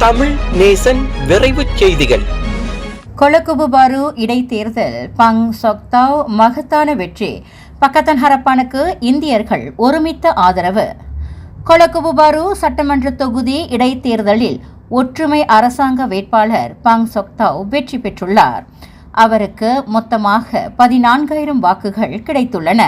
தமிழ் நேசன் விரைவு செய்திகள். கொலகுபுபாரு இடைத்தேர்தல் பங் சொக்தாவ் மகத்தான வெற்றி பக்கத்தன் ஹரப்பானுக்கு இந்தியர்கள் ஒருமித்த ஆதரவு. கொலகுபுபாரு சட்டமன்ற தொகுதி இடைத்தேர்தலில் ஒற்றுமை அரசாங்க வேட்பாளர் பங் சொக்தாவ் வெற்றி பெற்றுள்ளார். அவருக்கு மொத்தமாக பதினான்காயிரம் வாக்குகள் கிடைத்துள்ளன.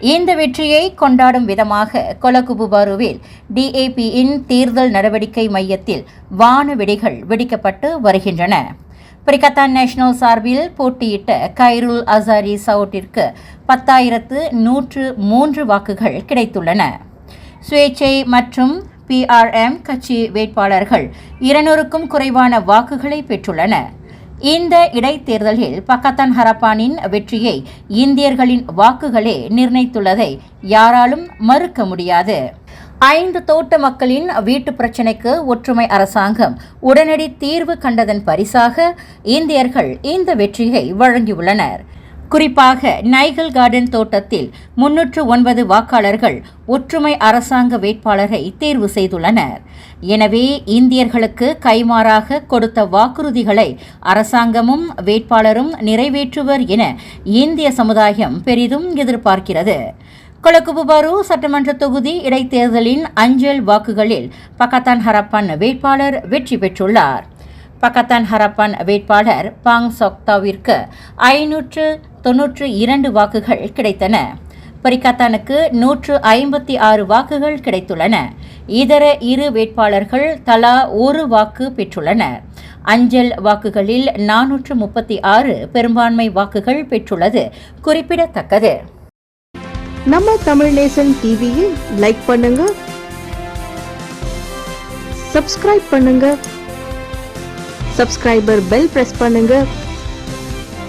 இந்த வெற்றியை கொண்டாடும் விதமாக கொலகுபுபாருவில் டிஏபியின் தேர்தல் நடவடிக்கை மையத்தில் வான வெடிகள் வெடிக்கப்பட்டு வருகின்றன. பிரிகத்தான் நேஷனல் சார்பில் போட்டியிட்ட கைருல் அசாரி சவுட்டிற்கு பத்தாயிரத்து நூற்று மூன்று வாக்குகள் கிடைத்துள்ளன. சுயேச்சை மற்றும் பிஆர்எம் கட்சி வேட்பாளர்கள் இருநூறுக்கும் குறைவான வாக்குகளை பெற்றுள்ளனர். இந்த இடைத்தேர்தலில் பக்கத்தான் ஹரப்பானின் வெற்றியை இந்தியர்களின் வாக்குகளே நிர்ணயித்துள்ளதை யாராலும் மறுக்க முடியாது. ஐந்து தோட்ட மக்களின் வீட்டு பிரச்சினைக்கு ஒற்றுமை அரசாங்கம் உடனடி தீர்வு கண்டதன் பரிசாக இந்தியர்கள் இந்த வெற்றியை வழங்கியுள்ளனர். குறிப்பாக நைகல் கார்டன் தோட்டத்தில் முன்னூற்று ஒன்பது வாக்காளர்கள் ஒற்றுமை அரசாங்க வேட்பாளரை தேர்வு செய்துள்ளனர். எனவே இந்தியர்களுக்கு கைமாறாக கொடுத்த வாக்குறுதிகளை அரசாங்கமும் வேட்பாளரும் நிறைவேற்றுவர் என இந்திய சமுதாயம் பெரிதும் எதிர்பார்க்கிறது. கொலகுபுபாரு சட்டமன்ற தொகுதி இடைத்தேர்தலின் அஞ்சல் வாக்குகளில் பக்கத்தான் ஹரப்பன் வேட்பாளர் வெற்றி பெற்றுள்ளார். பக்கத்தான் ஹரப்பன் வேட்பாளர் பாங் சொக்தாவிற்கு ஐநூற்று தொன்னூற்று இரண்டு வாக்குகள் கிடைத்தன. பரிகாத்தானுக்கு நூற்று ஐம்பத்தி ஆறு வாக்குகள் கிடைத்துள்ளன. இதர இரு வேட்பாளர்கள் தலா ஒரு வாக்கு பெற்றுள்ளனர். அஞ்சல் வாக்குகளில் நானூற்று முப்பத்தி ஆறு பெரும்பான்மை வாக்குகள் பெற்றுள்ளது. குறிப்பிடத்தக்கது. நம்ம தமிழ் நேசன் டிவியில் லைக் பண்ணுங்க. சப்ஸ்கிரைப் பண்ணுங்க. சப்ஸ்கிரைபர் பெல் பிரஸ் பண்ணுங்க.